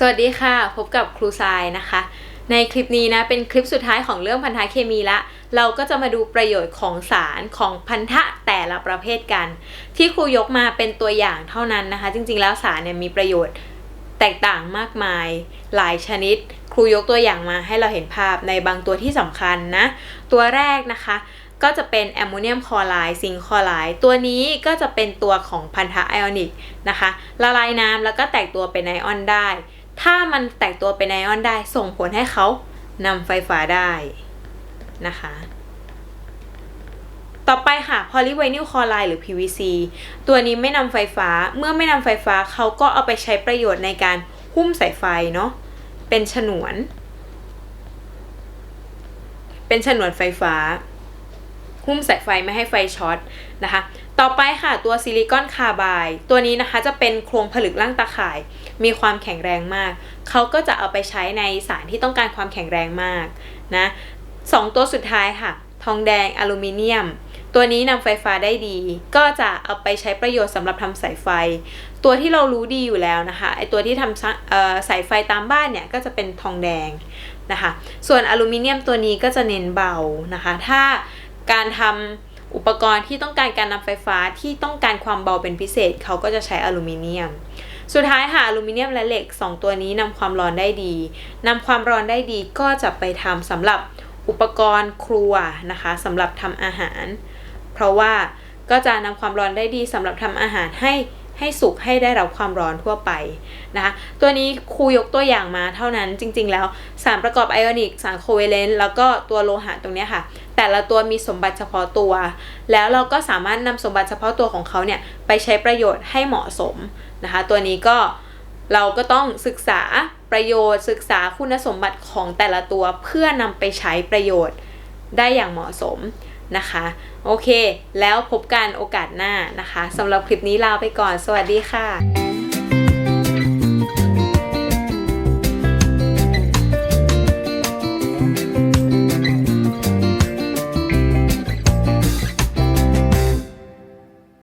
สวัสดีค่ะ พบกับครูทรายนะคะ ในคลิปนี้นะ เป็นคลิปสุดท้ายของเรื่องพันธะเคมีละ เราก็จะมาดูประโยชน์ของสารของพันธะแต่ละประเภทกัน ที่ครูยกมาเป็นตัวอย่างเท่านั้นนะคะ จริงๆ แล้วสารเนี่ยมีประโยชน์แตกต่างมากมาย หลายชนิด ครูยกตัวอย่างมาให้เราเห็นภาพในบางตัวที่สำคัญนะ ตัวแรกนะคะก็จะเป็นแอมโมเนียมคลอไรด์ซิงค์คลอไรด์ตัวนี้ก็จะเป็นตัวของพันธะไอออนิกนะคะ ละลายน้ำแล้วก็แตกตัวเป็นไอออนได้ ถ้ามันแตกตัวเป็นไอออนได้ส่งผลให้เขานำไฟฟ้าได้นะคะ ต่อไปค่ะพอลิไวนิลคลอไรด์หรือ PVC ตัวนี้ไม่นำไฟฟ้าเมื่อไม่นำไฟฟ้าเขาก็เอาไปใช้ประโยชน์ในการหุ้มสายไฟเนาะเป็นฉนวน เป็นฉนวนไฟฟ้าหุ้มสายไฟไม่ให้ไฟช็อตนะคะ ต่อไปค่ะตัวซิลิคอนคาร์บายตัวนี้นะคะจะเป็นโครงผลึกร่างตาข่าย มีความแข็งแรงมาก เขาก็จะเอาไปใช้ในสารที่ต้องการความแข็งแรงมากนะสองตัวสุดท้ายค่ะ ทองแดงอลูมิเนียม ตัวนี้นำไฟฟ้าได้ดี ก็จะเอาไปใช้ประโยชน์สำหรับทำสายไฟ ตัวที่เรารู้ดีอยู่แล้วนะคะไอตัวที่ทำสายไฟตามบ้านเนี่ยก็จะเป็นทองแดงนะคะ ส่วนอลูมิเนียมตัวนี้ก็จะเน้นเบานะคะ ถ้าการทำ อุปกรณ์ที่ต้องการการนำไฟฟ้าที่ต้องการความเบาเป็นพิเศษ เขาก็จะใช้อลูมิเนียม สุดท้ายค่ะอลูมิเนียมและเหล็ก 2 ตัวนี้นำความร้อนได้ดีนำความร้อนได้ดีก็จะไปทำสำหรับอุปกรณ์ครัวนะคะสำหรับทำอาหาร เพราะว่าก็จะนำความร้อนได้ดีสำหรับทำอาหารให้ ให้สุกให้ได้รับความร้อนทั่วไปนะคะตัวนี้ครูยกตัวอย่างมาเท่านั้นจริง ๆ แล้วสารประกอบไอออนิกสารโคเวเลนต์แล้วก็ตัวโลหะตรงนี้ค่ะ แต่ละตัวมีสมบัติเฉพาะตัว แล้วเราก็สามารถนำสมบัติเฉพาะตัวของเขาเนี่ยไปใช้ประโยชน์ให้เหมาะสมนะคะตัวนี้ก็เราก็ต้องศึกษาประโยชน์ ศึกษาคุณสมบัติของแต่ละตัวเพื่อนำไปใช้ประโยชน์ได้อย่างเหมาะสม นะคะ โอเค แล้วพบกันโอกาสหน้านะคะสำหรับคลิปนี้ลาไปก่อน สวัสดีค่ะ